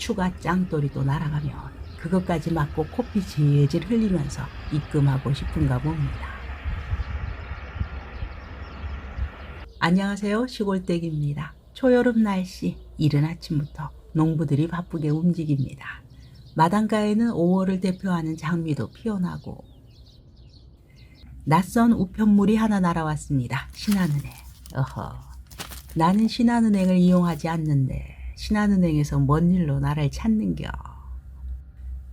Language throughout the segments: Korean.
추가 짱돌이도 날아가면 그것까지 맞고 코피 질질 흘리면서 입금하고 싶은가 봅니다. 안녕하세요. 시골댁입니다. 초여름 날씨, 이른 아침부터 농부들이 바쁘게 움직입니다. 마당가에는 5월을 대표하는 장미도 피어나고 낯선 우편물이 하나 날아왔습니다. 신한은행. 어허. 나는 신한은행을 이용하지 않는데 신한은행에서 뭔 일로 나를 찾는겨.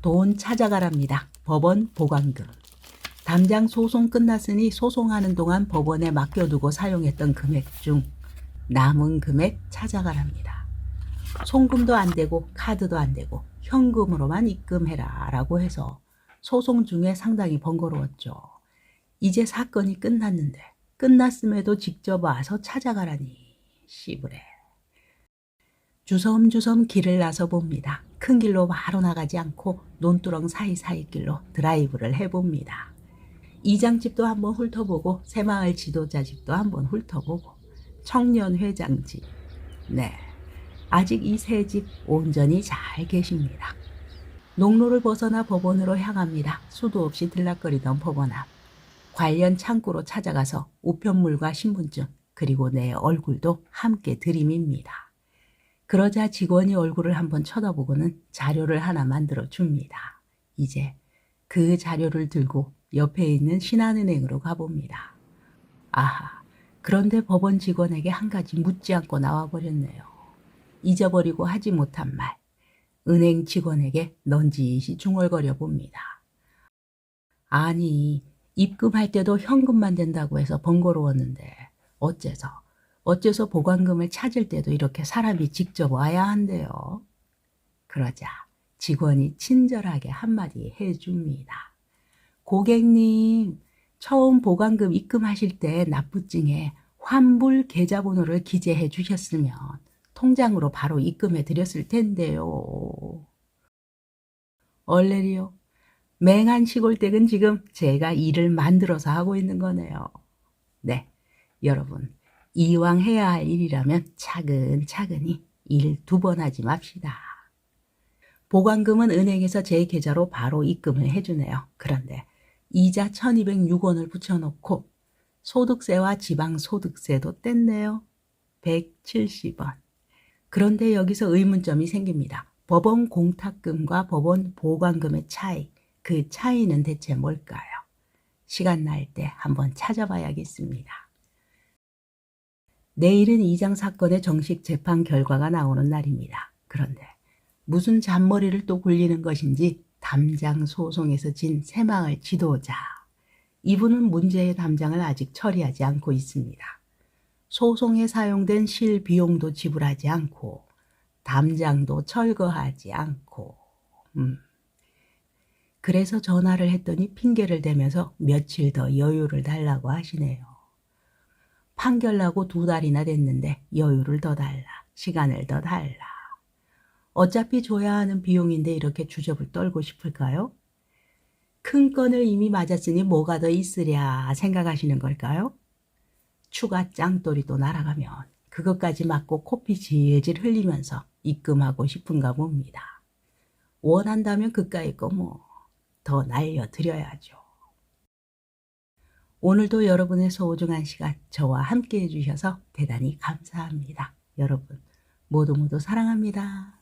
돈 찾아가랍니다. 법원 보관금. 담장 소송 끝났으니 소송하는 동안 법원에 맡겨두고 사용했던 금액 중 남은 금액 찾아가랍니다. 송금도 안 되고 카드도 안 되고 현금으로만 입금해라 라고 해서 소송 중에 상당히 번거로웠죠. 이제 사건이 끝났는데 끝났음에도 직접 와서 찾아가라니 씨부래. 주섬주섬 길을 나서 봅니다. 큰 길로 바로 나가지 않고 논두렁 사이사이 길로 드라이브를 해봅니다. 이장집도 한번 훑어보고 새마을 지도자 집도 한번 훑어보고 청년회장 집. 네. 아직 이 세 집 온전히 잘 계십니다. 농로를 벗어나 법원으로 향합니다. 수도 없이 들락거리던 법원 앞. 관련 창구로 찾아가서 우편물과 신분증 그리고 내 얼굴도 함께 들이밉니다. 그러자 직원이 얼굴을 한번 쳐다보고는 자료를 하나 만들어 줍니다. 이제 그 자료를 들고 옆에 있는 신한은행으로 가봅니다. 아하, 그런데 법원 직원에게 한 가지 묻지 않고 나와버렸네요. 잊어버리고 하지 못한 말. 은행 직원에게 넌지시 중얼거려 봅니다. 아니, 입금할 때도 현금만 된다고 해서 번거로웠는데 어째서 어째서 보관금을 찾을 때도 이렇게 사람이 직접 와야 한대요. 그러자 직원이 친절하게 한마디 해줍니다. 고객님, 처음 보관금 입금하실 때 납부증에 환불 계좌번호를 기재해 주셨으면 통장으로 바로 입금해 드렸을 텐데요. 얼레리요. 맹한 시골댁은 지금 제가 일을 만들어서 하고 있는 거네요. 네, 여러분. 이왕 해야 할 일이라면 차근차근히 일 두 번 하지 맙시다. 보관금은 은행에서 제 계좌로 바로 입금을 해주네요. 그런데 이자 1206원을 붙여놓고 소득세와 지방소득세도 뗐네요. 170원. 그런데 여기서 의문점이 생깁니다. 법원 공탁금과 법원 보관금의 차이, 그 차이는 대체 뭘까요? 시간 날 때 한번 찾아봐야겠습니다. 내일은 이장 사건의 정식 재판 결과가 나오는 날입니다. 그런데 무슨 잔머리를 또 굴리는 것인지 담장 소송에서 진 새마을 지도자. 이분은 문제의 담장을 아직 처리하지 않고 있습니다. 소송에 사용된 실 비용도 지불하지 않고 담장도 철거하지 않고 음. 그래서 전화를 했더니 핑계를 대면서 며칠 더 여유를 달라고 하시네요. 판결 나고 두 달이나 됐는데 여유를 더 달라. 시간을 더 달라. 어차피 줘야 하는 비용인데 이렇게 주접을 떨고 싶을까요? 큰 건을 이미 맞았으니 뭐가 더 있으랴 생각하시는 걸까요? 추가 짱돌이도 날아가면 그것까지 맞고 코피 질질 흘리면서 입금하고 싶은가 봅니다. 원한다면 그까이 거뭐 더 날려드려야죠. 오늘도 여러분의 소중한 시간 저와 함께 해주셔서 대단히 감사합니다. 여러분 모두 모두 사랑합니다.